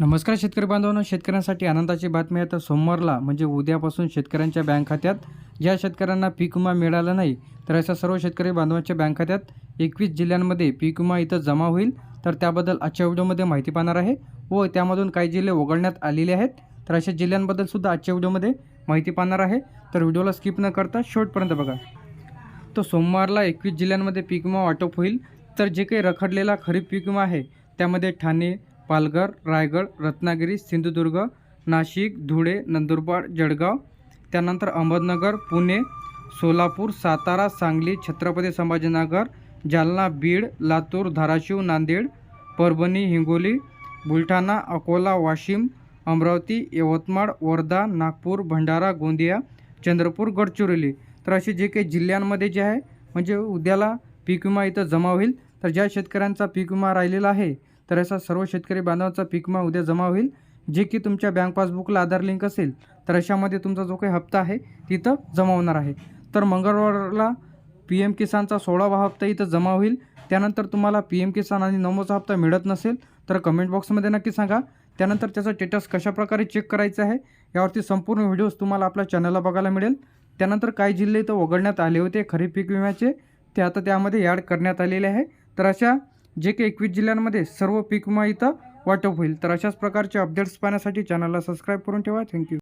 नमस्कार शेतकरी बांधवांनो शेतकऱ्यांसाठी आनंदाची बातमी आहे. तर सोमवारला म्हणजे उद्यापासून शेतकऱ्यांच्या बँक खात्यात. ज्या शेतकऱ्यांना पीक विमा मिळाला नाही तर अशा सर्व शेतकरी बांधवांच्या बँक खात्यात एकवीस जिल्ह्यांमध्ये पीक विमा इथं जमा होईल. तर त्याबद्दल आजच्या व्हिडिओमध्ये माहिती पाहणार आहे व त्यामधून काही जिल्हे वगळण्यात आलेले आहेत. तर अशा जिल्ह्यांबद्दल सुद्धा आजच्या व्हिडिओमध्ये माहिती पाहणार आहे. तर व्हिडिओला स्किप न करता शेवटपर्यंत बघा. तो सोमवारला एकवीस जिल्ह्यांमध्ये पीक विमा वाटप होईल. तर जे काही रखडलेला खरीप पीक विमा आहे त्यामध्ये ठाणे पालघर रायगड रत्नागिरी सिंधुदुर्ग नाशिक धुळे नंदुरबार जळगाव त्यानंतर अहमदनगर पुणे सोलापूर सातारा सांगली छत्रपती संभाजीनगर जालना बीड लातूर धाराशिव नांदेड परभणी हिंगोली बुलढाणा अकोला वाशिम अमरावती यवतमाळ वर्धा नागपूर भंडारा गोंदिया चंद्रपूर गडचिरोली. तर असे जे काही जिल्ह्यांमध्ये जे आहे म्हणजे उद्याला पीक विमा इथं जमा होईल तर ज्या शेतकऱ्यांचा पीक विमा राहिलेला आहे तर असा सर्व शेतकरी बांधवांचा पीक विमा उद्या जमा होईल जे की तुमच्या बँक पासबुकला आधार लिंक असेल. तर अशामध्ये तुमचा जो काही हप्ता आहे तिथं जमा होणार आहे. तर मंगळवारला पी एम किसानचा सोळावा हप्ता इथं जमा होईल. त्यानंतर तुम्हाला पी एम किसान आणि नमोचा हप्ता मिळत नसेल तर कमेंट बॉक्समध्ये नक्की सांगा. त्यानंतर त्याचा स्टेटस कशाप्रकारे चेक करायचं आहे यावरती संपूर्ण व्हिडिओज तुम्हाला आपल्या चॅनलला बघायला मिळेल. त्यानंतर काही जिल्हे इथं वगळण्यात आले होते खरीप पीक विम्याचे. ते आता त्यामध्ये ॲड करण्यात आलेले आहे. तर अशा जे काही एकवीस जिल्ह्यांमध्ये सर्व पीक विमा इथं वाटप होईल. तर अशाच प्रकारचे अपडेट्स पाहण्यासाठी चॅनलला सबस्क्राईब करून ठेवा. थँक्यू